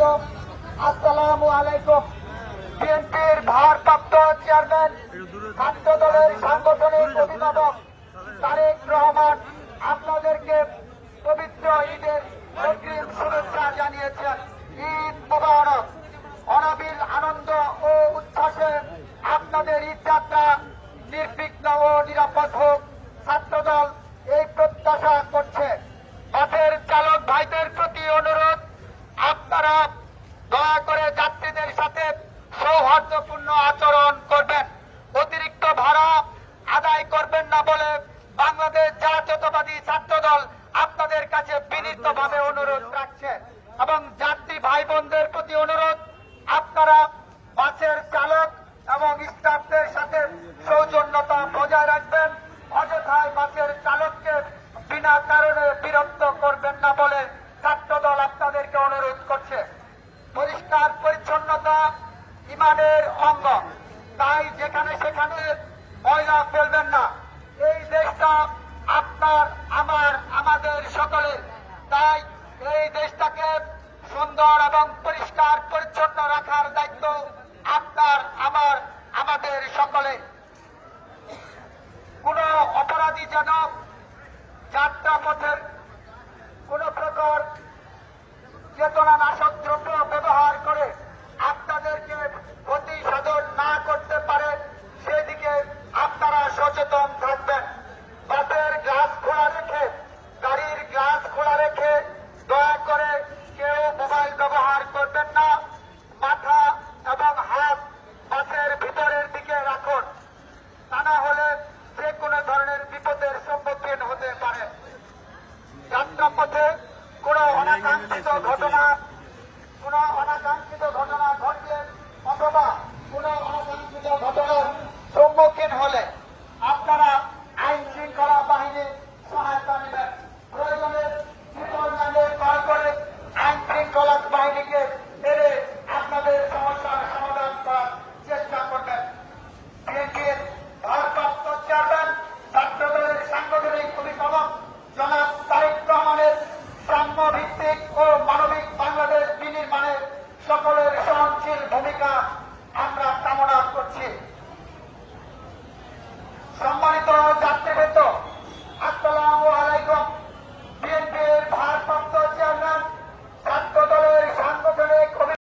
বৃন্দ আসসালামু আলাইকুম। বিএনপির ভারপ্রাপ্ত চেয়ারম্যান, ছাত্র দলের সাংগঠনিক অভিভাবক তারেক রহমান আপনাদেরকে পবিত্র ঈদের অগ্রিম শুভেচ্ছা জানিয়েছেন। ঈদ মুবারক। অনাবিল আনন্দ ও উচ্ছ্বাসে আপনাদের ঈদ যাত্রা নির্বিঘ্ন ও নিরাপদ হোক ছাত্রদল এই প্রত্যাশা করছে বাসের চালক ভাইদের প্রতি অনুরোধ আপনারা দয়া করে যাত্রীদের সাথে সৌহার্দ্যপূর্ণ আচরণ করবেন। অতিরিক্ত ভাড়া আদায় করবেন না বলে বাংলাদেশ জাতীয়তাবাদী ছাত্রদল আপনাদের কাছে বিনীতভাবে অনুরোধ রাখছে। এবং যাত্রী ভাই বোনদের প্রতি অনুরোধ, আপনারা বাসের চালক এবং স্টাফদের সাথে সৌজন্যতা বজায় রাখবেন। অযথায় বাসের চালককে বিনা কারণে বিরক্ত করবেন না বলে ছাত্রদল আপনাদেরকে অনুরোধ করছে। পরিষ্কার পরিচ্ছন্নতা ইমানের অঙ্গ। তাই যেখানে সেখানে ময়লা ফেলবেন না। এই দেশটা আপনার, আমার, আমাদের সকলের। তাই এই দেশটাকে সুন্দর এবং পরিষ্কার সচেতন থাকবেন। বাসের গ্লাস খোলা রেখে, গাড়ির গ্লাস খোলা রেখে দয়া করে কেউ মোবাইল ব্যবহার করবেন না। মাথা এবং হাত বাসের ভিতরের দিকে রাখুন। তা না হলে যে কোনো ধরনের বিপদের সম্মুখীন হতে পারে। যাত্রা পথে কোনো অনাকাঙ্ক্ষিত ঘটনা ট্রলার বাহিনীকে